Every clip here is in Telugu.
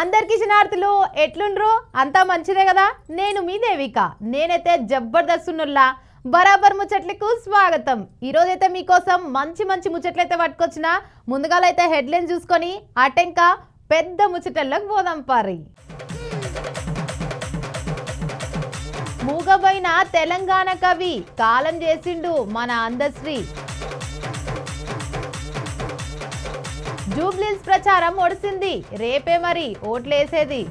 అందరికి శనార్థులు ఎట్లుండ్రు? అంతా మంచిదే కదా? నేను మీ దేవిక. నేనైతే జబర్దస్త్ ఉన్నుల్లా బరాబర్ ముచ్చట్లకు స్వాగతం. ఈరోజైతే మీకోసం మంచి మంచి ముచ్చట్లయితే పట్టుకొచ్చిన. ముందుగాలైతే హెడ్లైన్ చూసుకొని అటెంక పెద్ద ముచ్చటల్లోకి పోదాం పారి. మూగబోయిన తెలంగాణ కవి కాలం చేసిండు మన అందశ్రీ. జూబ్లీల్స్ ప్రచారం ఒడిసింది. రేపే మరి ఓట్లేసేది.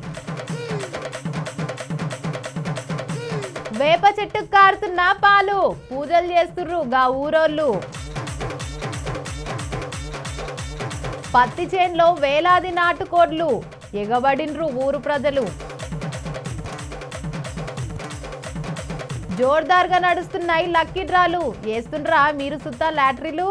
వేప చెట్టుకు కారుతున్న పాలు పూజలు చేస్తుర్రు గా ఊరోళ్ళు. పత్తి చేన్లో వేలాది నాటుకోడ్లు ఎగబడిన్రు ఊరు ప్రజలు. జోర్దార్గా నడుస్తున్నాయి లక్కీ డ్రాలు. వేస్తుండ్రా మీరు సుత్తా లాటరీలు?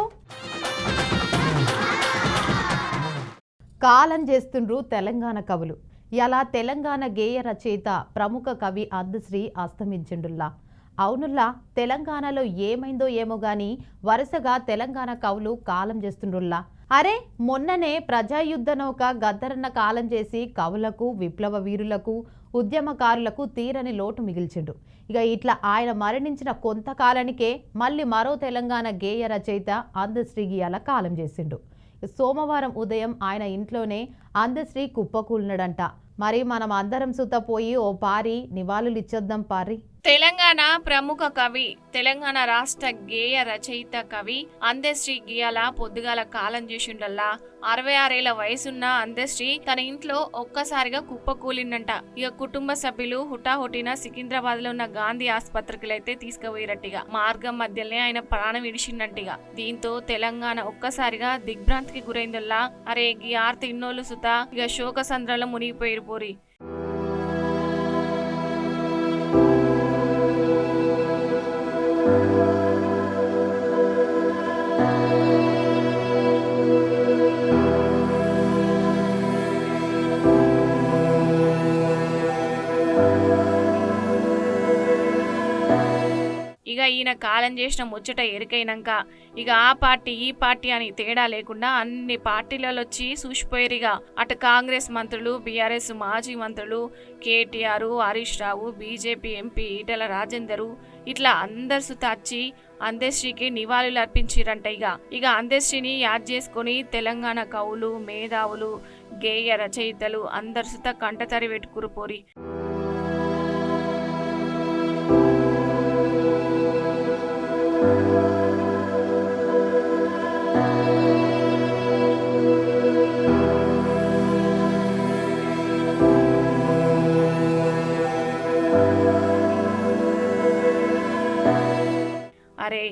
కాలం చేస్తుండ్రు తెలంగాణ కవులు. ఇలా తెలంగాణ గేయ రచయిత ప్రముఖ కవి అందశ్రీ అస్తమించిండుల్లా. అవునుల్లా తెలంగాణలో ఏమైందో ఏమో గాని వరుసగా తెలంగాణ కవులు కాలం చేస్తుండ్రుల్లా అరే మొన్ననే ప్రజాయుద్ధ నౌక గద్దరన్న కాలం చేసి కవులకు విప్లవ వీరులకు ఉద్యమకారులకు తీరని లోటు మిగిల్చిండు. ఇక ఇట్లా ఆయన మరణించిన కొంతకాలానికే మళ్ళీ మరో తెలంగాణ గేయ రచయిత అందశ్రీ గీయాల కాలం చేసిండు. సోమవారం ఉదయం ఆయన ఇంట్లోనే అందశ్రీ కుప్పకూలినడంట. మరి మనం అందరం సుతపోయి ఓ పారి నివాళులు ఇచ్చొద్దాం పారి. తెలంగాణ ప్రముఖ కవి తెలంగాణ రాష్ట్ర గేయ రచయిత కవి అందశ్రీ గీయాల పొద్దుగాల కాలం చేసిండల్లా అరవై ఆరేళ్ళ వయసున్న అందశ్రీ తన ఇంట్లో ఒక్కసారిగా కుప్పకూలిందంట ఇక కుటుంబ సభ్యులు హుటాహుటిన సికింద్రాబాద్లో ఉన్న గాంధీ ఆసుపత్రికి అయితే తీసుకుపోయిరట్టిగా. మార్గం మధ్యలోనే ఆయన ప్రాణం విడిచిందంటిగా దీంతో తెలంగాణ ఒక్కసారిగా దిగ్భ్రాంతికి గురైందల్లా. అరే గీ ఆర్తి ఇన్నోళ్ళు సుత ఇక శోక సంద్రంలో మునిగిపోయిరు పోరి. ఈయన కాలం చేసిన ముచ్చట ఎరికైనాక ఇక ఆ పార్టీ ఈ పార్టీ అని తేడా లేకుండా అన్ని పార్టీలలో వచ్చి చూసిపోయారుగా. అటు కాంగ్రెస్ మంత్రులు బీఆర్ఎస్ మాజీ మంత్రులు KTR Harish Rao BJP MP Etela Rajender ఇట్లా అందరు సుత వచ్చి అందశ్రీకి నివాళులు అర్పించిరంట ఇక ఇక అందశ్రీని యాద్ చేసుకొని తెలంగాణ కవులు మేధావులు గేయ రచయితలు అందరు సుత కంటతరి పెట్టుకురు పోరి.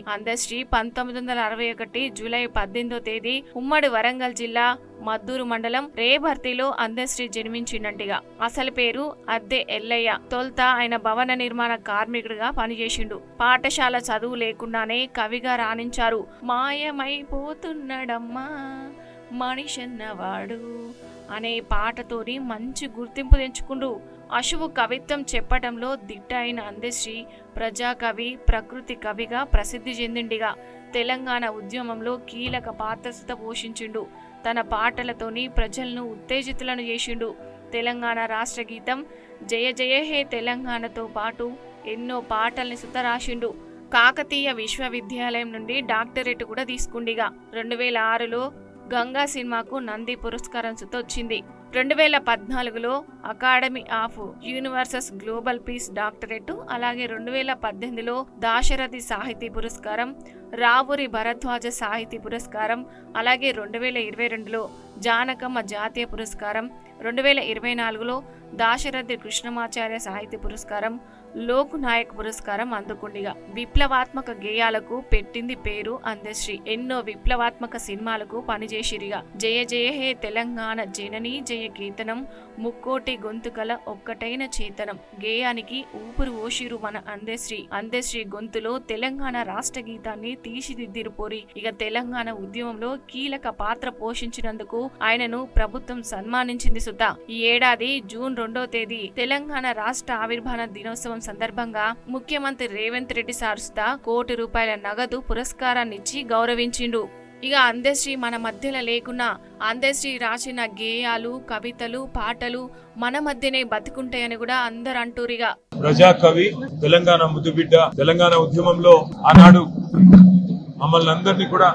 అందశ్రీ పంతొమ్మిది వందల అరవై ఒకటి జూలై పద్దెనిమిదో తేదీ ఉమ్మడి వరంగల్ జిల్లా మద్దూరు మండలం రేభర్తిలో అందశ్రీ జన్మించిండంటిగా. అసలు పేరు అద్దె ఎల్లయ్య. తొలుత ఆయన భవన నిర్మాణ కార్మికుడిగా పనిచేసిండు. పాఠశాల చదువు లేకుండానే కవిగా రాణించారు. మాయమైపోతున్నాడమ్మా మనిషన్నవాడు అనే పాటతోని మంచి గుర్తింపు తెచ్చుకుండు. అశువు కవిత్వం చెప్పటంలో దిట్ట అయిన అందశ్రీ ప్రజాకవి ప్రకృతి కవిగా ప్రసిద్ధి చెందిండిగా. తెలంగాణ ఉద్యమంలో కీలక పాత్రత పోషించిండు. తన పాటలతోని ప్రజలను ఉత్తేజితులను చేసిండు. తెలంగాణ రాష్ట్ర గీతం జయ జయ హే తెలంగాణతో పాటు ఎన్నో పాటల్ని సుత రాసిండు కాకతీయ విశ్వవిద్యాలయం నుండి డాక్టరేట్ కూడా తీసుకుండిగా. రెండు వేల ఆరులో గంగా సినిమాకు నంది పురస్కారం సుత వచ్చింది రెండు వేల పద్నాలుగులో academy of universes global peace doctorate అలాగే రెండు వేల పద్దెనిమిదిలో దాశరథి సాహితీ పురస్కారం రావురి భరద్వాజ సాహితీ పురస్కారం అలాగే రెండు వేల ఇరవై రెండులో జానకమ్మ జాతీయ పురస్కారం రెండు వేల ఇరవై నాలుగులో దాశరథి కృష్ణమాచార్య సాహిత్య పురస్కారం లోక్ నాయక్ పురస్కారం అందుకుండిగా విప్లవాత్మక గేయాలకు పెట్టింది పేరు అందశ్రీ. ఎన్నో విప్లవాత్మక సినిమాలకు పనిచేసిరిగా. జయ జయ హే తెలంగాణ జననీ జయ కీర్తనం ముక్కోటి గొంతుకల ఒక్కటైన చేతనం. గేయానికి ఊపిరి ఓషిరు మన అందశ్రీ. అందశ్రీ గొంతులో తెలంగాణ రాష్ట్ర గీతాన్ని తీర్చిదిద్దిరు పోరి ఇక తెలంగాణ ఉద్యమంలో కీలక పాత్ర పోషించినందుకు ఆయనను ప్రభుత్వం సన్మానించింది సుత ఈ ఏడాది జూన్ రెండో తేదీ తెలంగాణ రాష్ట్ర ఆవిర్భావ దినోత్సవం సందర్భంగా ముఖ్యమంత్రి రేవంత్ రెడ్డి సార్ కోటి రూపాయల నగదు పురస్కారాన్నిచ్చి గౌరవించిండు. ఇక అందశ్రీ మన మధ్యలో లేకున్నా అందశ్రీ రాసిన గేయాలు కవితలు పాటలు మన మధ్యనే బతుకుంటాయని కూడా అందరు అంటూరిగా ప్రజాకవి తెలంగాణ ముద్దుబిడ్డ తెలంగాణ ఉద్యమంలో ఆనాడు మమ్మల్ని అందరినీ కూడా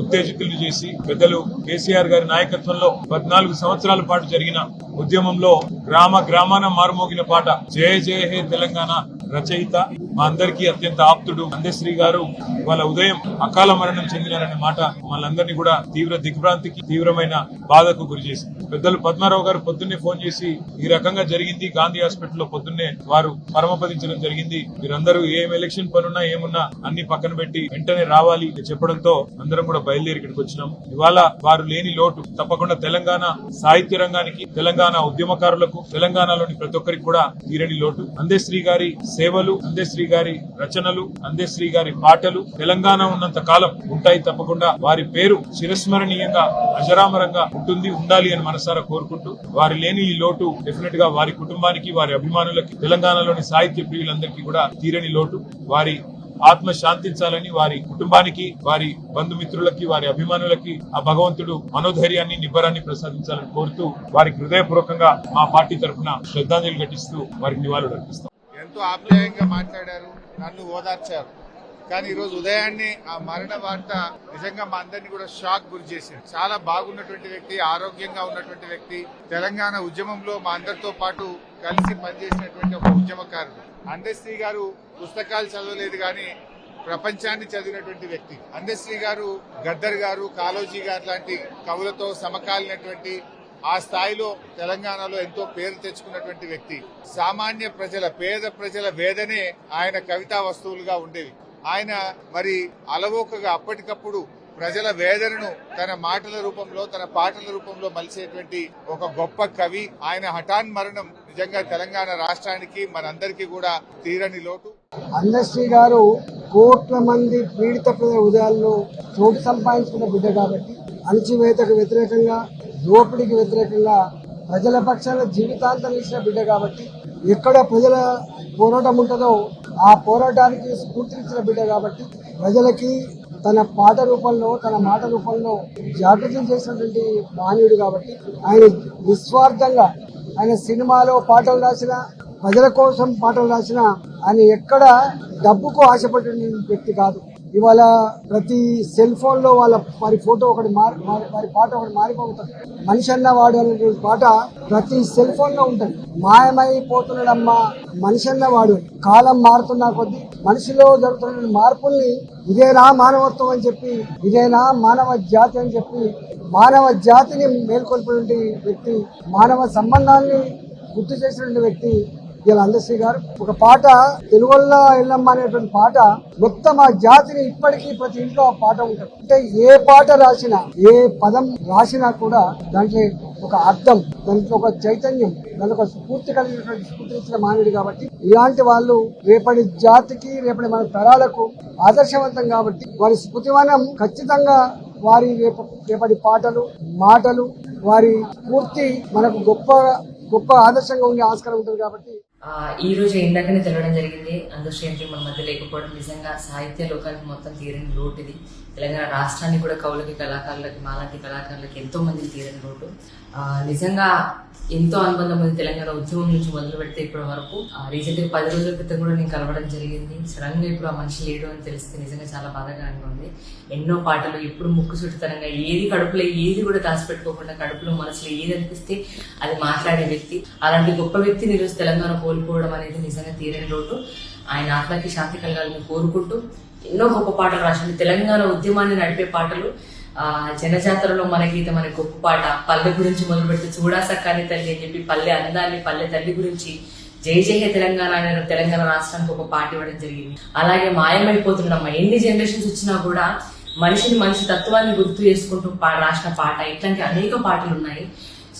ఉత్తేజితులు చేసి పెద్దలు కేసీఆర్ గారి నాయకత్వంలో పద్నాలుగు సంవత్సరాల పాటు జరిగిన ఉద్యమంలో గ్రామ గ్రామాన మారుమోగిన పాట జయ జయ హే తెలంగాణ రచయిత మా అందరికీ అత్యంత ఆప్తుడు అందశ్రీ గారు వాళ్ళ ఉదయం అకాల మరణం చెందినారనే మాట మనందరినీ కూడా తీవ్ర దిగ్భ్రాంతికి తీవ్రమైన బాధకు గురి చేసింది. పెద్దలు పద్మారావు గారు పొద్దున్నే ఫోన్ చేసి ఈ రకంగా జరిగింది గాంధీ హాస్పిటల్లో పొద్దున్నే వారు పరమపదించడం జరిగింది. మీరందరూ ఏం ఎలక్షన్ పనున్నా ఏమున్నా అన్ని పక్కన పెట్టి వెంటనే రావాలి చెప్పడంతో అందరం కూడా బయలుదేరి ఇక్కడికి వచ్చినాం. ఇవాళ వారు లేని లోటు. తప్పకుండా తెలంగాణ సాహిత్య రంగానికి తెలంగాణ ఉద్యమకారులకు తెలంగాణలోని ప్రతి ఒక్కరికి కూడా తీరని లోటు. అందేశ్రీ గారి సేవలు అందేశ్రీ గారి రచనలు అందేశ్రీ గారి పాటలు తెలంగాణ ఉన్నంత కాలం ఉంటాయి తప్పకుండా. వారి పేరు చిరస్మరణీయంగా అజరామరంగా ఉంటుంది ఉండాలి అని మనసారా కోరుకుంటూ వారి లేని ఈ లోటు డెఫినెట్గా వారి కుటుంబానికి వారి అభిమానులకి తెలంగాణలోని సాహిత్య ప్రియులందరికీ కూడా తీరని లోటు. వారి ఆత్మ శాంతించాలని వారి కుటుంబానికి వారి బంధుమిత్రులకి వారి అభిమానులకి ఆ భగవంతుడు మనోధైర్యాన్ని నిబ్బరాన్ని ప్రసాదించాలని కోరుతూ వారికి హృదయపూర్వకంగా మా పార్టీ తరఫున శ్రద్ధాంజలి ఘటిస్తూ వారికి నివాళులు అర్పిస్తాం. ఎంతో ఆప్యాయంగా మాట్లాడారు నన్ను ఓదార్చారు. కానీ ఈరోజు ఉదయాన్నే ఆ మరణ వార్త నిజంగా మా అందరినీ కూడా షాక్ గురి చేసింది. చాలా బాగున్నటువంటి వ్యక్తి ఆరోగ్యంగా ఉన్నటువంటి వ్యక్తి. తెలంగాణ ఉద్యమంలో మా అందరితో పాటు కలిసి పనిచేసినటువంటి ఒక ఉద్యమకారుడు. అందశ్రీ గారు పుస్తకాలు చదవలేదు కానీ ప్రపంచాన్ని చదివినటువంటి వ్యక్తి. అందశ్రీ గారు గద్దర్ గారు కాలోజీ గారు లాంటి కవులతో సమకాలినటువంటి ఆ స్థాయిలో తెలంగాణలో ఎంతో పేరు తెచ్చుకున్నటువంటి వ్యక్తి. సామాన్య ప్రజల పేద ప్రజల వేదనే ఆయన కవితా వస్తువులుగా ఉండేవి. ఆయన మరి అలవోకగా అప్పటికప్పుడు ప్రజల వేదనను తన మాటల రూపంలో తన పాటల రూపంలో మలిసేటువంటి ఒక గొప్ప కవి. ఆయన హఠాన్ మరణం నిజంగా తెలంగాణ రాష్ట్రానికి మనందరికీ కూడా తీరని లోటు. అందశ్రీ గారు కోట్ల మంది పీడిత ప్రజల ఉదయాల్లో చోటు సంపాదించుకున్న బిడ్డ కాబట్టి అణచివేతకు వ్యతిరేకంగా దోపిడీకి వ్యతిరేకంగా ప్రజల పక్షాన జీవితాంతం ఇచ్చిన బిడ్డ కాబట్టి ఎక్కడ ప్రజల పోరాటం ఉంటుందో ఆ పోరాటానికి స్ఫూర్తినిచ్చిన బిడ్డ కాబట్టి ప్రజలకి తన పాట రూపంలో తన మాట రూపంలో జాగృతం చేసినటువంటి మానవుడు కాబట్టి ఆయన నిస్వార్థంగా ఆయన సినిమాలో పాటలు రాసిన ప్రజల కోసం పాటలు రాసిన ఆయన ఎక్కడ డబ్బుకు ఆశపడిన వ్యక్తి కాదు. ఇవాళ ప్రతి సెల్ ఫోన్లో వాళ్ళ వారి ఫోటో ఒకటి మారి వారి- పాట ఒకటి మారిపోతుంది. మనిషి అన్న వాడు అనే పాట ప్రతి సెల్ ఫోన్లో ఉంటుంది. మాయమైపోతున్నాడమ్మా మనిషి అన్న వాడు. కాలం మారుతున్నా కొద్దీ మనిషిలో జరుగుతున్న మార్పుల్ని ఇదేనా మానవత్వం అని చెప్పి ఇదేనా మానవ జాతి అని చెప్పి మానవ జాతిని మేల్కొల్పినటువంటి వ్యక్తి మానవ సంబంధాన్ని గుర్తు చేసినటువంటి వ్యక్తి ఇలా అందశ్రీ గారు. ఒక పాట తెలుగులో ఎల్లమ్మ అనేటువంటి పాట మొత్తం ఆ జాతిని ఇప్పటికీ ప్రతి ఇంట్లో ఆ పాట ఉంటుంది. అంటే ఏ పాట రాసినా ఏ పదం రాసినా కూడా దాంట్లో ఒక అర్థం దాంట్లో ఒక చైతన్యం దాంట్లో ఒక స్ఫూర్తి కలిగినటువంటి స్ఫూర్తి మానవుడు కాబట్టి ఇలాంటి వాళ్ళు రేపటి జాతికి రేపటి మన తరాలకు ఆదర్శవంతం కాబట్టి వారి స్ఫుతివనం ఖచ్చితంగా వారి రేపు రేపటి పాటలు మాటలు వారి స్ఫూర్తి మనకు గొప్ప గొప్ప ఆదర్శంగా ఉండే ఆస్కారం ఉంటుంది కాబట్టి ఈ రోజు ఇందాకనే తెలవడం జరిగింది. అందశ్రేణి మన మధ్య లేకపోవడం నిజంగా సాహిత్య లోకానికి మొత్తం తీరని లోటు ఇది. తెలంగాణ రాష్ట్రానికి కూడా కవులకి కళాకారులకి మాలాంటి కళాకారులకి ఎంతో మంది తీరని లోటు. నిజంగా ఎంతో అనుబంధం ఉంది తెలంగాణ ఉద్యమం నుంచి మొదలు పెడితే ఇప్పటి వరకు. రీసెంట్గా పది రోజుల క్రితం కూడా నేను కలవడం జరిగింది. సడన్గా ఇప్పుడు ఆ మనిషి లేడు అని తెలిస్తే నిజంగా చాలా బాధాకరంగా ఉంది. ఎన్నో పాటలు ఎప్పుడు ముక్కు చుట్టుతనంగా ఏది కడుపులో ఏది కూడా దాచిపెట్టుకోకుండా కడుపులో మనసులో ఏది అనిపిస్తే అది మాట్లాడే వ్యక్తి. అలాంటి గొప్ప వ్యక్తిని ఈరోజు తెలంగాణ కోల్పోవడం అనేది నిజంగా తీరని లోటు. ఆయన ఆత్మకి శాంతి కలగాలని కోరుకుంటూ ఎన్నో గొప్ప పాటలు రాసింది తెలంగాణ ఉద్యమాన్ని నడిపే పాటలు జనజాతరలో మన గీతం అనే గొప్ప పాట. పల్లె గురించి మొదలు పెడితే చూడా సక్కాని తల్లి అని చెప్పి పల్లె అందాన్ని పల్లె తల్లి గురించి జై జై తెలంగాణ అనే తెలంగాణ రాష్ట్రానికి ఒక పాట ఇవ్వడం జరిగింది. అలాగే మాయమైపోతున్నమ్మ ఎన్ని జనరేషన్స్ వచ్చినా కూడా మనిషిని మనిషి తత్వాన్ని గుర్తు చేసుకుంటూ పా- రాసిన పాట. ఇట్లాంటి అనేక పాటలు ఉన్నాయి.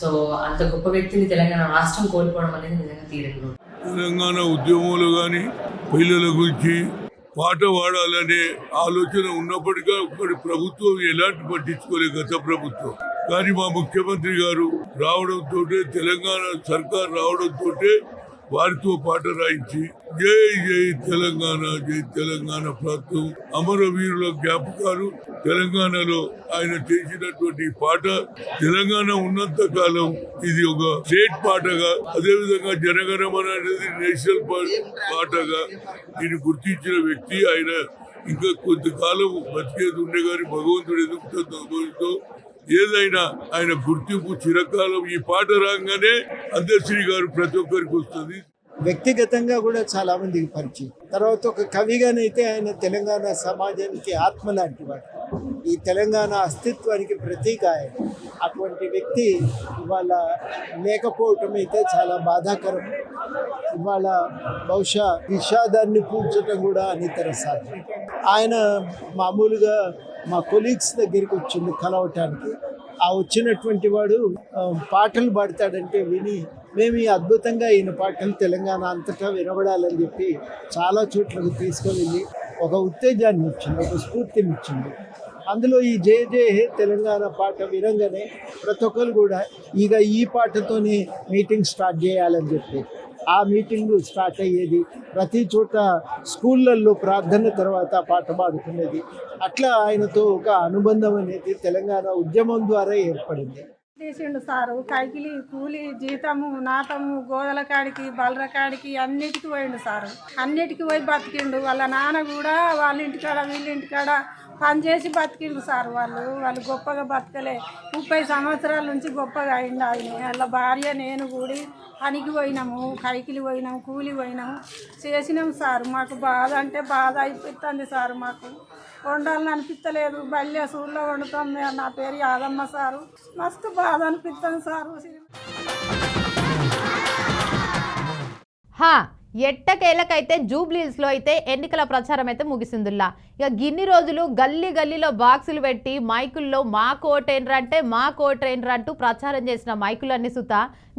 సో అంత గొప్ప వ్యక్తిని తెలంగాణ రాష్ట్రం కోల్పోవడం అనేది నిజంగా తీరని తెలంగాణ ఉద్యమంలో కానీ పిల్లల గురించి పాట వాడాలనే ఆలోచన ఉన్నప్పటికీ ఒకటి ప్రభుత్వం ఎలాంటి పట్టించుకోలేదు గత ప్రభుత్వం. కానీ మా ముఖ్యమంత్రి గారు రావడంతో తెలంగాణ సర్కార్ రావడంతో వారితో పాట రాయించి జై జై తెలంగాణ జై తెలంగాణ ప్రాంతం. అమరవీరుల జ్ఞాపకాలు తెలంగాణలో ఆయన చేసినటువంటి పాట తెలంగాణ ఉన్నంత కాలం ఇది ఒక స్టేట్ పాటగా అదేవిధంగా జనగణమన అనేది నేషనల్ పాటగా దీన్ని గుర్తించిన వ్యక్తి. ఆయన ఇంకా కొంతకాలం బతికేది ఉండే కానీ భగవంతుడు ఎందుకు ఏదైనా ఆయన గుర్తింపు చిరకాలం ఈ పాట రాగానే అందశ్రీ గారు ప్రతి ఒక్కరికి వస్తుంది. వ్యక్తిగతంగా కూడా చాలా మందికి పరిచయం. తర్వాత ఒక కవిగానైతే ఆయన తెలంగాణ సమాజానికి ఆత్మ లాంటి వాడు. ఈ తెలంగాణ అస్తిత్వానికి ప్రతీక ఆయన. అటువంటి వ్యక్తి ఇవాళ లేకపోవటం అయితే చాలా బాధాకరం. ఇవాళ బహుశా విషాదాన్ని పూడ్చడం కూడా అనితర సాధ్యం. ఆయన మామూలుగా మా కొలీగ్స్ దగ్గరికి వచ్చింది కలవటానికి. ఆ వచ్చినటువంటి వాడు పాటలు పాడతాడంటే విని మేము ఈ అద్భుతంగా ఈయన పాటలు తెలంగాణ అంతటా వినబడాలని చెప్పి చాలా చోట్లకు తీసుకువెళ్ళి ఒక ఉత్తేజాన్ని ఇచ్చింది ఒక స్ఫూర్తిని ఇచ్చింది. అందులో ఈ జయ జయ హే తెలంగాణ పాట వినంగానే ప్రతి ఒక్కరు కూడా ఇక ఈ పాటతోనే మీటింగ్ స్టార్ట్ చేయాలని చెప్పి ఆ మీటింగ్ స్టార్ట్ అయ్యేది. ప్రతి చోట స్కూళ్ళల్లో ప్రార్థన తర్వాత పాట పాడుకునేది. అట్లా ఆయనతో ఒక అనుబంధం అనేది తెలంగాణ ఉద్యమం ద్వారా ఏర్పడింది. చేసిండు సారు. కైకిలి కూలి జీతము నాతము గోదల కాడికి బలర కాడికి అన్నిటికీ పోయిండు సారు. అన్నిటికి పోయి బతికిండు. వాళ్ళ నాన్న కూడా వాళ్ళ ఇంటికాడ వీళ్ళ ఇంటికాడ పని చేసి బతికిండు సార్ వాళ్ళు. వాళ్ళు గొప్పగా బతకలే. ముప్పై సంవత్సరాల నుంచి గొప్పగా అయిండు ఆయన. వాళ్ళ భార్య నేను కూడి పనికి పోయినాము కైకిలి పోయినాము కూలి పోయినాము. చేసినాం సార్. మాకు బాధ అంటే బాధ అయిపోతుంది సార్ మాకు. వండాలని అనిపించలేదు బల్య సూర్లో వండుతాం నా పేరు యాదమ్మ సారు. మస్తు బాధ అనిపిస్తుంది సారు. హా! ఎట్టకేలకైతే జూబ్లీస్లో అయితే ఎన్నికల ప్రచారం అయితే ముగిసిందిలా ఇక గిన్ని రోజులు గల్లీ గల్లీలో బాక్సులు పెట్టి మైకుల్లో మా కోటేండ్ర అంటే మా కోటేండ్ర అంటూ ప్రచారం చేసిన మైకులన్నీ సుత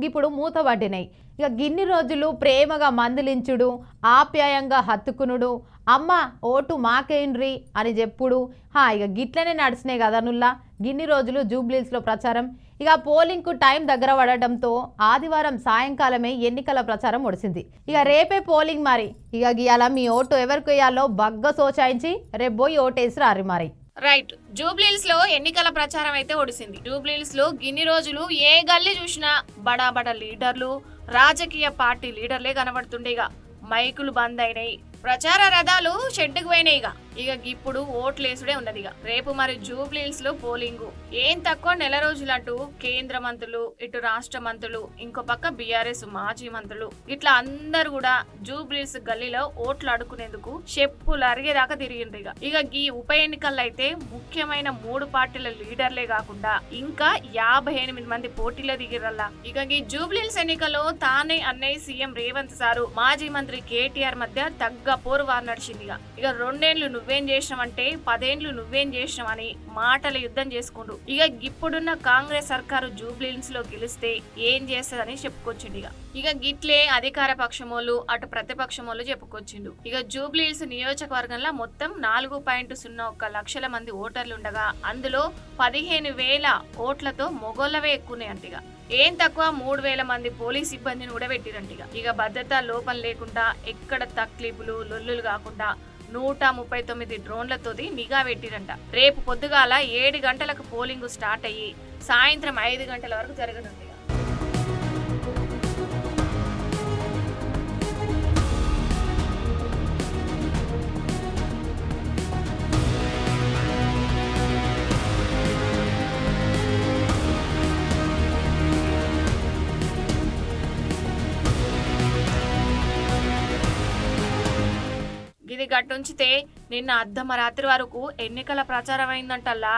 ఇప్పుడు మూతబడినాయి. ఇక గిన్ని రోజులు ప్రేమగా మందులించుడు ఆప్యాయంగా హత్తుకునుడు అమ్మ ఓటు మాకేండ్రి అని చెప్పుడు. హా ఇక గిట్లనే నడిచినాయి కదా నుల్లా. గిన్ని రోజులు జూబ్లీస్లో ప్రచారం. ఇక పోలింగ్కు టైం దగ్గర పడటంతో ఆదివారం సాయంకాలమే ఎన్నికల ప్రచారం ఒడిసింది ఇక రేపే పోలింగ్ మరి. ఇక గీయాల మీ ఓటు ఎవరికి వేయాలో బగ్గ సోచాయించి రేపు పోయి ఓటేసి రారి మరి. రైట్. జూబ్లీల్స్లో ఎన్నికల ప్రచారం అయితే ఒడిసింది జూబ్లీల్స్లో గిన్ని రోజులు ఏ గల్లీ చూసినా బడా లీడర్లు రాజకీయ పార్టీ లీడర్లే కనబడుతుండే ఇక. మైకులు బంద్ అయినాయి. ప్రచార రథాలు షెడ్డుకు పోయినాయిగా ఇక ఇప్పుడు ఓట్లేసుడే ఉన్నది ఇక. రేపు మరి జూబ్లీహిల్స్లో పోలింగ్. ఏం తక్కువ నెల రోజులంటూ కేంద్ర మంత్రులు ఇటు రాష్ట్ర మంత్రులు ఇంకో పక్క బీఆర్ఎస్ మాజీ మంత్రులు. ఇట్లా అందరు కూడా జూబ్లీహిల్స్ గల్లీలో ఓట్లు అడుకునేందుకు చెప్పులు అరిగేదాకా తిరిగిండ్రు ఇక. ఇక ఈ ఉప ఎన్నికల్లో అయితే ముఖ్యమైన మూడు పార్టీల లీడర్లే కాకుండా ఇంకా యాభై ఎనిమిది మంది పోటీలో దిగిరల్లా ఇక ఈ జూబ్లీహిల్స్ ఎన్నికల్లో తానే అన్నయ్య సీఎం రేవంత్ సారు మాజీ మంత్రి కేటీఆర్ మధ్య తగ్గ పోరు వారు నడిచింది ఇక. ఇక రెండేళ్ళు నువ్వేం చేసినావంటే పదేండ్లు నువ్వేం చేసినావని మాటల యుద్ధం చేసుకుండు. ఇక ఇప్పుడున్న కాంగ్రెస్ సర్కారు జూబ్లీన్స్లో గెలిస్తే ఏం చేస్తుందని చెప్పుకొచ్చిండు ఇక. ఇక గిట్లే అధికార పక్షమోళ్ళు అటు ప్రతిపక్షమోళ్ళు చెప్పుకొచ్చిండు. ఇక జూబ్లీహిల్స్ నియోజకవర్గంలో మొత్తం నాలుగు పాయింట్ సున్నా ఒక్క లక్షల మంది ఓటర్లు ఉండగా అందులో పదిహేను వేల ఓట్లతో మొగోళ్ళవే ఎక్కువనే ఇక. ఏం తక్కువ? మూడు వేల మంది పోలీస్ సిబ్బందిని కూడా పెట్టిరంటిగా ఇక భద్రతా లోపం లేకుండా ఎక్కడ తక్లీపులు లొల్లులు కాకుండా నూట ముప్పై తొమ్మిది డ్రోన్లతోది నిఘా పెట్టిరంట. రేపు పొద్దుగాల ఏడు గంటలకు పోలింగ్ స్టార్ట్ అయ్యి సాయంత్రం ఐదు గంటల వరకు జరగనుంది. ఇది గట్టుంచితే నిన్న అర్ధమరాత్రి వరకు ఎన్నికల ప్రచారం అయిందంటల్లా.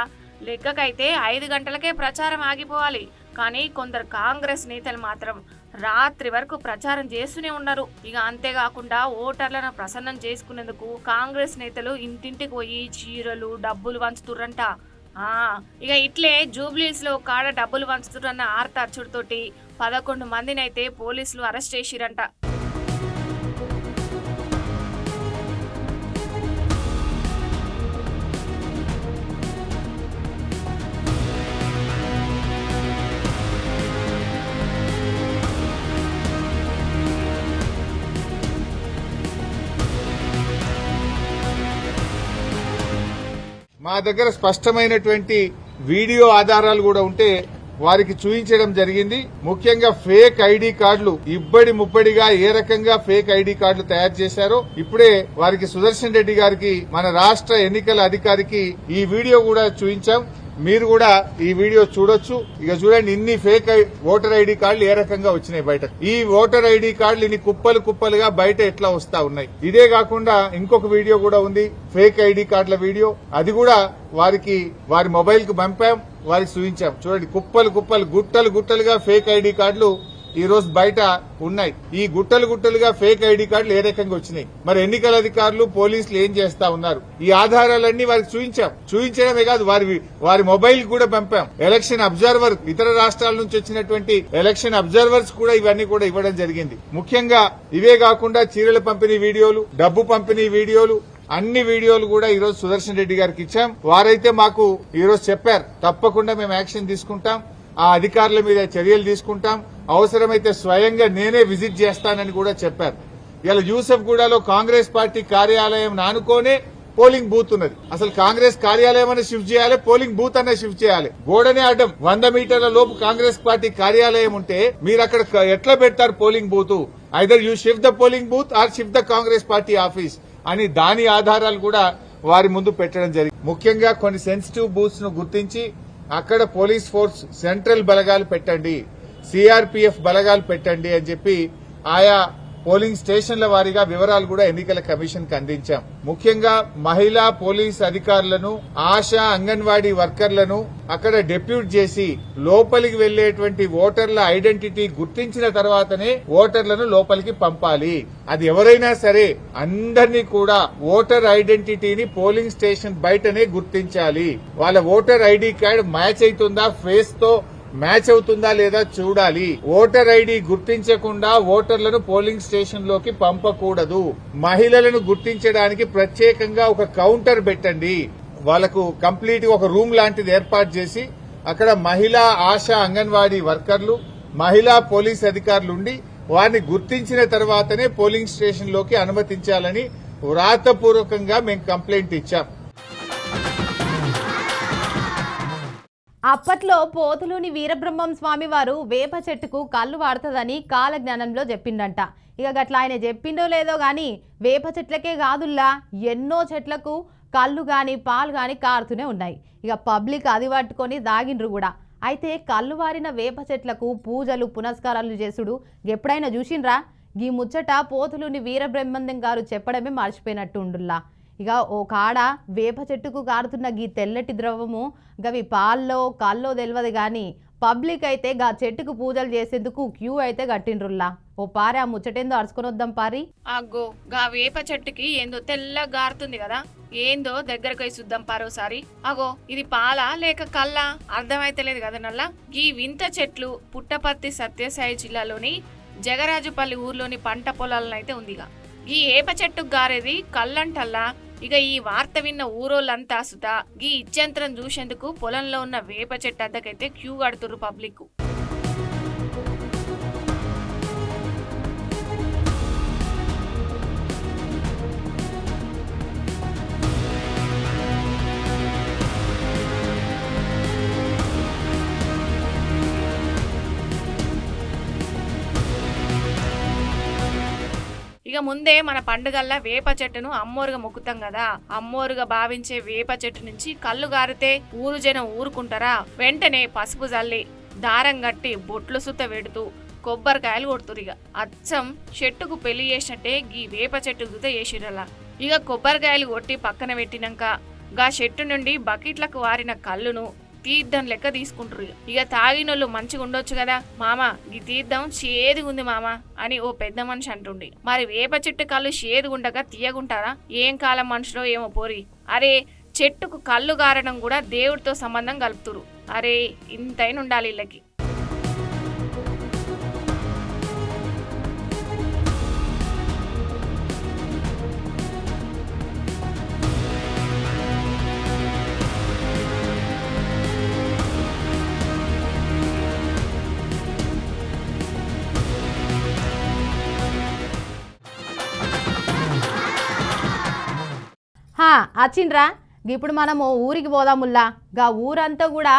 లెక్కకైతే ఐదు గంటలకే ప్రచారం ఆగిపోవాలి. కానీ కొందరు కాంగ్రెస్ నేతలు మాత్రం రాత్రి వరకు ప్రచారం చేస్తూనే ఉన్నారు. ఇక అంతేకాకుండా ఓటర్లను ప్రసన్నం చేసుకునేందుకు కాంగ్రెస్ నేతలు ఇంటింటికి పోయి చీరలు డబ్బులు పంచుతుర్రంట. ఇక ఇట్లే జూబ్లీస్లో కాడ డబ్బులు పంచుతురన్న ఆర్తర్చుడితోటి పదకొండు మందినైతే పోలీసులు అరెస్ట్ చేసిరంట. మా దగ్గర స్పష్టమైనటువంటి వీడియో ఆధారాలు కూడా ఉంటే వారికి చూపించడం జరిగింది. ముఖ్యంగా ఫేక్ ఐడి కార్డులు ఇబ్బడి ముబ్బడిగా ఏ రకంగా ఫేక్ ఐడి కార్డులు తయారు చేశారో ఇప్పుడే వారికి సుదర్శన్ రెడ్డి గారికి మన రాష్ట్ర ఎన్నికల అధికారికి ఈ వీడియో కూడా చూపించాం మీరు కూడా ఈ వీడియో చూడొచ్చు. ఇక చూడండి ఇన్ని ఫేక్ ఐ- ఓటర్ ఐడి కార్డులు ఏ రకంగా వచ్చినాయి బయట ఈ ఓటర్ ఐడి కార్డులు ఇన్ని కుప్పలు కుప్పలుగా బయట ఎట్లా వస్తా ఉన్నాయి? ఇదే కాకుండా ఇంకొక వీడియో కూడా ఉంది ఫేక్ ఐడి కార్డుల వీడియో. అది కూడా వారికి వారి మొబైల్కు పంపాం వారికి చూపించాం. చూడండి కుప్పలు కుప్పలు గుట్టలు గుట్టలుగా ఫేక్ ఐడి కార్డులు ఈరోజు బయట ఉన్నాయి. ఈ గుట్టలు గుట్టలుగా ఫేక్ ఐడి కార్డులు ఏ రకంగా వచ్చినాయి? మరి ఎన్నికల అధికారులు పోలీసులు ఏం చేస్తా ఉన్నారు? ఈ ఆధారాలన్నీ వారికి చూపించాం చూపించడమే కాదు వారి వారి మొబైల్ కూడా పంపాం. ఎలక్షన్ అబ్జర్వర్ ఇతర రాష్ట్రాల నుంచి వచ్చినటువంటి ఎలక్షన్ అబ్జర్వర్స్ కూడా ఇవన్నీ కూడా ఇవ్వడం జరిగింది. ముఖ్యంగా ఇవే కాకుండా చీరల పంపిణీ వీడియోలు డబ్బు పంపిణీ వీడియోలు అన్ని వీడియోలు కూడా ఈరోజు సుదర్శన్ రెడ్డి గారికి ఇచ్చాం. వారైతే మాకు ఈరోజు చెప్పారు తప్పకుండా మేము యాక్షన్ తీసుకుంటాం. ఆ అధికారుల మీద చర్యలు తీసుకుంటాం. అవసరమైతే స్వయంగా నేనే విజిట్ చేస్తానని కూడా చెప్పారు. ఇలా యూసఫ్ గూడలో కాంగ్రెస్ పార్టీ కార్యాలయం నానుకోనే పోలింగ్ బూత్ ఉన్నది. అసలు కాంగ్రెస్ కార్యాలయం అనే షిఫ్ట్ చేయాలి పోలింగ్ బూత్ అనే షిఫ్ట్ చేయాలి. గోడనే అడ్డం వంద మీటర్ల లోపు కాంగ్రెస్ పార్టీ కార్యాలయం ఉంటే మీరు అక్కడ ఎట్లా పెడతారు polling booth? Either you shift the polling booth or shift the Congress party office అని దాని ఆధారాలు కూడా వారి ముందు పెట్టడం జరిగింది. ముఖ్యంగా కొన్ని సెన్సిటివ్ బూత్స్ను గుర్తించి అక్కడ పోలీస్ ఫోర్స్ సెంట్రల్ బలగాలు పెట్టండి. సిఆర్పీఎఫ్ బలగాలు పెట్టండి అని చెప్పి ఆయా పోలింగ్ స్టేషన్ల వారీగా వివరాలు కూడా ఎన్నికల కమిషన్కు అందించాం. ముఖ్యంగా మహిళా పోలీస్ అధికారులను ఆశా అంగన్వాడీ వర్కర్లను అక్కడ డెప్యూట్ చేసి లోపలికి వెళ్ళేటువంటి ఓటర్ల ఐడెంటిటీ గుర్తించిన తర్వాతనే ఓటర్లను లోపలికి పంపాలి. అది ఎవరైనా సరే అందరినీ కూడా ఓటర్ ఐడెంటిటీని పోలింగ్ స్టేషన్ బయటనే గుర్తించాలి. వాళ్ళ ఓటర్ ఐడి కార్డ్ మ్యాచ్ అవుతుందా? ఫేస్తో మ్యాచ్ అవుతుందా లేదా చూడాలి. ఓటర్ ఐడి గుర్తించకుండా ఓటర్లను పోలింగ్ స్టేషన్లోకి పంపకూడదు. మహిళలను గుర్తించడానికి ప్రత్యేకంగా ఒక కౌంటర్ పెట్టండి. వాళ్ళకు కంప్లీట్ ఒక రూమ్ లాంటిది ఏర్పాటు చేసి అక్కడ మహిళా ఆశా అంగన్వాడీ వర్కర్లు మహిళా పోలీస్ అధికారులు ఉండి వారిని గుర్తించిన తర్వాతనే పోలింగ్ స్టేషన్లోకి అనుమతించాలని వ్రాతపూర్వకంగా మేము కంప్లైంట్ ఇచ్చాం. అప్పట్లో పోతులూని వీరబ్రహ్మం స్వామి వారు వేప చెట్టుకు కళ్ళు వాడుతుందని కాలజ్ఞానంలో చెప్పిండంట. ఇక గట్లా ఆయన చెప్పిండో లేదో కానీ వేప చెట్లకే కాదుల్లా ఎన్నో చెట్లకు కళ్ళు కానీ పాలు కానీ కారుతూనే ఉన్నాయి. ఇక పబ్లిక్ అది పట్టుకొని దాగిండ్రు కూడా. అయితే కళ్ళు వారిన వేప చెట్లకు పూజలు పునస్కారాలు చేసుడు ఎప్పుడైనా చూసిండ్రా? ఈ ముచ్చట పోతులుని వీరబ్రహ్మందం గారు చెప్పడమే మర్చిపోయినట్టు ఉండుల్లా ఇక ఓ కాడ వేప చెట్టుకు కారుతున్న గీ తెల్లటి ద్రవము గవి పాల్లో కాల్లో తెలియదు కానీ పబ్లిక్ అయితే గా చెట్టుకు పూజలు చేసేందుకు క్యూ అయితే కట్టిండ్రుల్లా. ఓ పారి ఆ ముచ్చటేందో అరుచుకొని వద్దాం పారి. అగ్గో గా వేప చెట్టుకి ఏందో తెల్ల గారుతుంది కదా. ఏందో దగ్గరకు పోయి చూద్దాం పారోసారి అగో ఇది పాల లేక కల్లా? అర్థమైతలేదు కదా నల్లా? ఈ వింత చెట్లు పుట్టపర్తి సత్యసాయి జిల్లాలోని జగరాజుపల్లి ఊర్లోని పంట పొలాలనైతే ఉందిగా. ఈ ఏప చెట్టుకు గారేది కళ్ళంటల్లా ఇక ఈ వార్త విన్న ఊరోళ్ళంతా సుత గీ ఇచ్చంతరం చూసేందుకు పొలంలో ఉన్న వేప చెట్టు అద్దకైతే క్యూ కడుతుర్రు పబ్లిక్ ఇక ముందే మన పండుగల్లా వేప చెట్టును అమ్మోరుగా మొక్కుతాం కదా. అమ్మోరుగా భావించే వేప చెట్టు నుంచి కళ్ళు గారితే ఊరు జనం ఊరుకుంటారా? వెంటనే పసుపు జల్లి దారం కట్టి బొట్లు సుత్త పెడుతూ కొబ్బరికాయలు కొడుతురు ఇక. అచ్చం చెట్టుకు పెళ్ళి చేసినట్టే గీ వేప చెట్టు సుత చేసిరలా ఇక కొబ్బరికాయలు కొట్టి పక్కన పెట్టినాక గా చెట్టు నుండి బకెట్లకు వారిన కళ్ళును తీర్థం లెక్క తీసుకుంటారు ఇక. తాగిన తాగినోళ్ళు మంచిగా ఉండొచ్చు కదా? మామ ఈ తీర్థం చేదుగుంది మామ అని ఓ పెద్ద మనిషి అంటుండి. మరి వేప చెట్టు కళ్ళు చేదుగుండగా తీయగుంటారా? ఏం కాలం మనుషులో ఏమో పోరి. అరే చెట్టుకు కళ్ళు గారడం కూడా దేవుడితో సంబంధం కలుపుతురు అరే ఇంతైనా ఉండాలి వీళ్ళకి వచ్చిండ్రా ఇప్పుడు మనము ఊరికి పోదాముల్లా గా ఊరంతా కూడా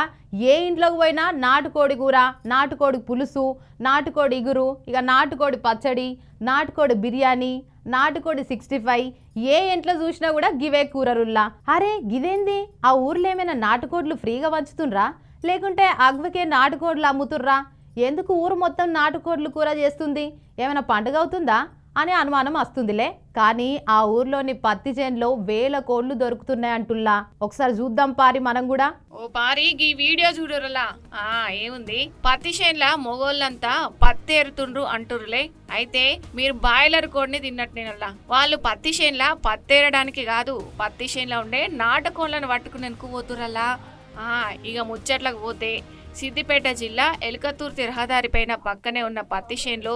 ఏ ఇంట్లోకి పోయినా నాటుకోడి కూర నాటుకోడి పులుసు నాటుకోడి ఇగురు ఇక నాటుకోడి పచ్చడి నాటుకోడి బిర్యానీ నాటుకోడి సిక్స్టీ ఫైవ్ ఏ ఇంట్లో చూసినా కూడా గివే కూరరుల్లా అరే గిదేంది? ఆ ఊర్లో ఏమైనా నాటుకోడ్లు ఫ్రీగా పంచుతుండ్రా? లేకుంటే అగ్వకే నాటుకోడ్లు అమ్ముతుర్రా? ఎందుకు ఊరు మొత్తం నాటుకోడ్లు కూర చేస్తుంది? ఏమైనా పండుగ అవుతుందా? అనే అనుమానం వస్తుందిలే. కానీ ఆ ఊర్లోని పత్తి చేనులో వేల కోళ్ళు దొరుకుతున్నాయి అంటుల్లా. ఒకసారి చూద్దాం పారి మనం కూడా. ఓ పారి గీ వీడియో చూడురలా ఆ ఏముంది? పత్తి చేనుల మొగోళ్ళంతా పత్తి ఎరుతుండ్రు అంటుర్రులే. అయితే మీరు బాయిలర్ కోడిని తిన్నట్టునేనల్లా వాళ్ళు పత్తి చేనుల పత్తేరడానికి కాదు పత్తి చేనులో ఉండే నాటుకోళ్ళను పట్టుకుని ఎనుకుపోతురల్లా ఇక ముచ్చట్లకు పోతే సిద్దిపేట జిల్లా ఎలకతూర్తి రహదారిపైన పక్కనే ఉన్న పత్తి చేనులో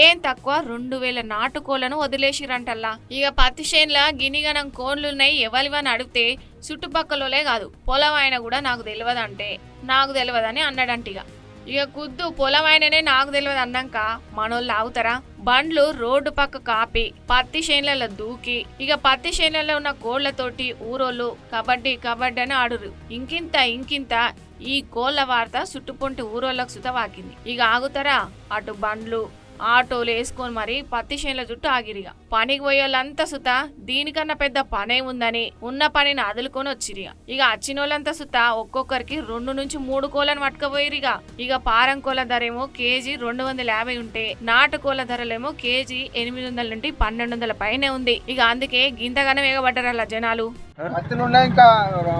ఏం తక్కువ రెండు వేల నాటుకోలను వదిలేసిరంటల్లా. ఇక పత్తి చేనుల గినిగనం కోన్లున్నాయి ఎవలివని అడిగితే చుట్టుపక్కలలే కాదు పొలం ఆయన కూడా నాకు తెలియదంటే నాకు తెలియదని అన్నాడంటిగా. ఇక కుద్దు పొలం ఆయననే నాకు తెలియదు అన్నాక మనోళ్ళు ఆగుతారా? బండ్లు రోడ్డు పక్క కాపి పత్తి చేనులలో దూకి ఇక పత్తి చేనులలో ఉన్న కోళ్ళతోటి ఊరోళ్ళు కబడ్డీ కబడ్డీ అని ఆడురు ఇంకింత ఇంకింత ఈ కోళ్ళ వార్త చుట్టుపొంటి ఊరోళ్ళకు సుతవాకింది. ఇక ఆగుతారా? అటు బండ్లు ఆటోలు వేసుకొని మరి పత్తి చేనుల చుట్టూ ఆగిరిగా పనికి పోయేళ్ళంతా సుత దీనికన్నా పెద్ద పనే ఉందని ఉన్న పనిని అదులుకొని వచ్చిరిగా ఇక. వచ్చిన వాళ్ళంతా సుత ఒక్కొక్కరికి రెండు నుంచి మూడు కోళ్ళని పట్టుకపోయిరిగా ఇక. పారం కోళ్ళ ధర ఏమో కేజీ రెండు వందల యాభై ఉంటే నాటు కోళ్ళ ధరలేమో కేజీ ఎనిమిది వందల నుండి పన్నెండు వందల పైనే ఉంది. ఇక అందుకే గింతగానే వేగబడ్డారు జనాలు. పత్తులు ఉన్నాయి ఇంకా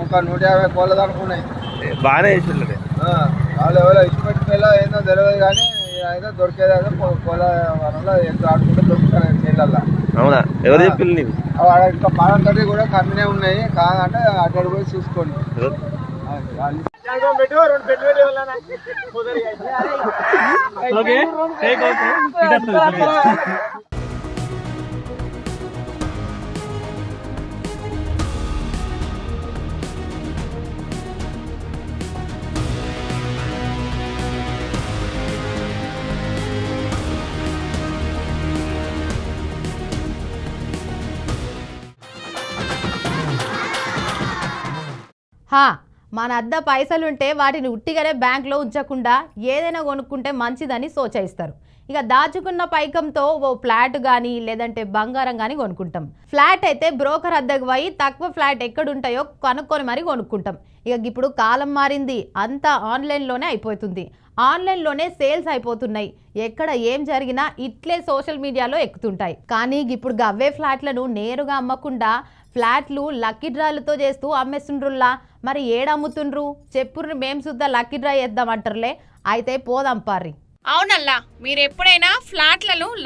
ఒక నూట యాభై కోళ్ళ దాకా ఉన్నాయి. బాగానే వాళ్ళు ఎవరో ఏందో తెలియదు కానీ అయితే దొరికేది అయితే కో- కోళ్ళ వరంలో ఎంత ఆడుకుంటే దొరుకుతారు చేయాల అవునా? ఎవరు చెప్పింది నీకు? ఇంకా పాలం కూడా కమ్మినే ఉన్నాయి. కాదంటే అక్కడ పోయి చూసుకోండి. ఎవరు? హా మన అద్ద పైసలుంటే వాటిని ఉట్టిగానే బ్యాంక్లో ఉంచకుండా ఏదైనా కొనుక్కుంటే మంచిదని సోచయిస్తారు. ఇక దాచుకున్న పైకంతో ఓ ఫ్లాట్ కానీ లేదంటే బంగారం కానీ కొనుక్కుంటాం. ఫ్లాట్ అయితే బ్రోకర్ అద్దకు పోయి తక్కువ ఫ్లాట్ ఎక్కడుంటాయో కనుక్కొని మరి కొనుక్కుంటాం. ఇక ఇప్పుడు కాలం మారింది అంతా ఆన్లైన్లోనే అయిపోతుంది. ఆన్లైన్లోనే సేల్స్ అయిపోతున్నాయి. ఎక్కడ ఏం జరిగినా ఇట్లే సోషల్ మీడియాలో ఎక్కుతుంటాయి. కానీ ఇప్పుడు గవ్వే ఫ్లాట్లను నేరుగా అమ్మకుండా ఫ్లాట్లు లక్కీ డ్రాలతో చేస్తూ అమ్మేస్తుండ్రుల్లా. మరి ఏడమ్ముతుండ్రు? చెప్పుర్రు మేము సుద్దా లక్కీ డ్రా చేద్దామంటారులే. అయితే పోదాం పారి. అవునల్లా మీరు ఎప్పుడైనా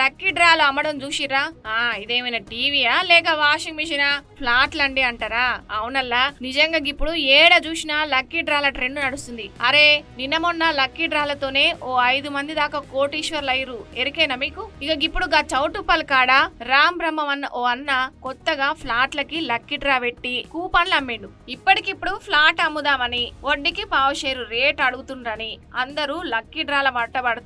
లక్కీ డ్రాలు అమ్మడం చూసిరా ఆ ఇదేమైనా టీవీయా? లేక వాషింగ్ మిషనా? ఫ్లాట్లు అండి అంటారా? అవునల్లా నిజంగా ఇప్పుడు ఏడ చూసినా లక్కీ డ్రాల ట్రెండ్ నడుస్తుంది. అరే నిన్న మొన్న లక్కీ డ్రాలతోనే ఓ ఐదు మంది దాకా కోటీశ్వర్లు అయ్యారు ఎరికేనా మీకు? ఇక ఇప్పుడు గా చౌటుపల్ కాడ? రామ్ బ్రహ్మం అన్న ఓ అన్న కొత్తగా ఫ్లాట్లకి లక్కీ డ్రా పెట్టి కూపన్లు అమ్మిండు. ఇప్పటికిప్పుడు ఫ్లాట్ అమ్ముదామని వడ్డీకి పావు షేరు రేట్ అడుగుతుండ్రని అందరూ లక్కీ డ్రాల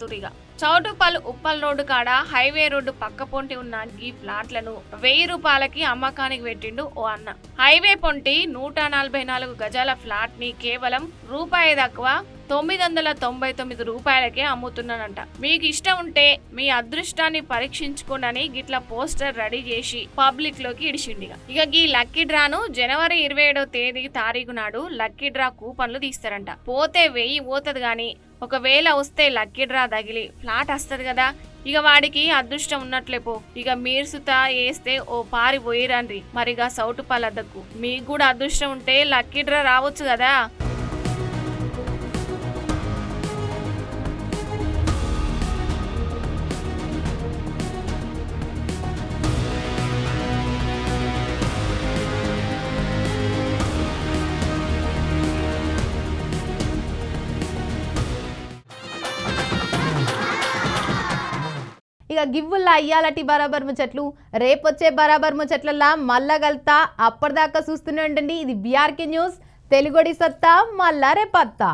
పట్టబడుతురిగా చౌటుపల్ ఉప్పల్ రోడ్డు కాడ హైవే రోడ్డు పక్క పొంటి ఉన్న ఈ ఫ్లాట్లను వెయ్యి రూపాయలకి అమ్మకానికి పెట్టిండు ఓ అన్న. హైవే పొంటి నూట నలభై నాలుగు గజాల ఫ్లాట్ని కేవలం రూపాయి తక్కువ తొమ్మిది వందల తొంభై తొమ్మిది రూపాయలకే అమ్ముతున్నానంట. మీకు ఇష్టం ఉంటే మీ అదృష్టాన్ని పరీక్షించుకోనని గిట్ల పోస్టర్ రెడీ చేసి పబ్లిక్లోకి ఇడిచిండిగా ఇక. ఈ లక్కీ డ్రాను జనవరి ఇరవై ఏడో తేదీ తారీఖు నాడు లక్కీ డ్రా కూపన్లు తీస్తారంట. పోతే వెయ్యి పోతుంది కానీ ఒకవేళ వస్తే లక్కీ డ్రా తగిలి ఫ్లాట్ వస్తుంది కదా. ఇక వాడికి అదృష్టం ఉన్నట్లే పో. ఇక మీరు సుత వేస్తే ఓ పారి పోయిరండ్రి. మరిగా సౌటు పలద్దకు మీకు కూడా అదృష్టం ఉంటే లక్కీ డ్రా రావచ్చు కదా. ఇక గివ్వుల్లా అయ్యాలటి బరాబర్ ముచ్చట్లు. రేపొచ్చే బరాబర్ ముచ్చట్లల్లా మళ్ళా కలుతా. అప్పటిదాకా చూస్తూనే ఉండండి. ఇది బీఆర్కే న్యూస్ తెలుగుడి సత్తా మళ్ళా రేపత్తా.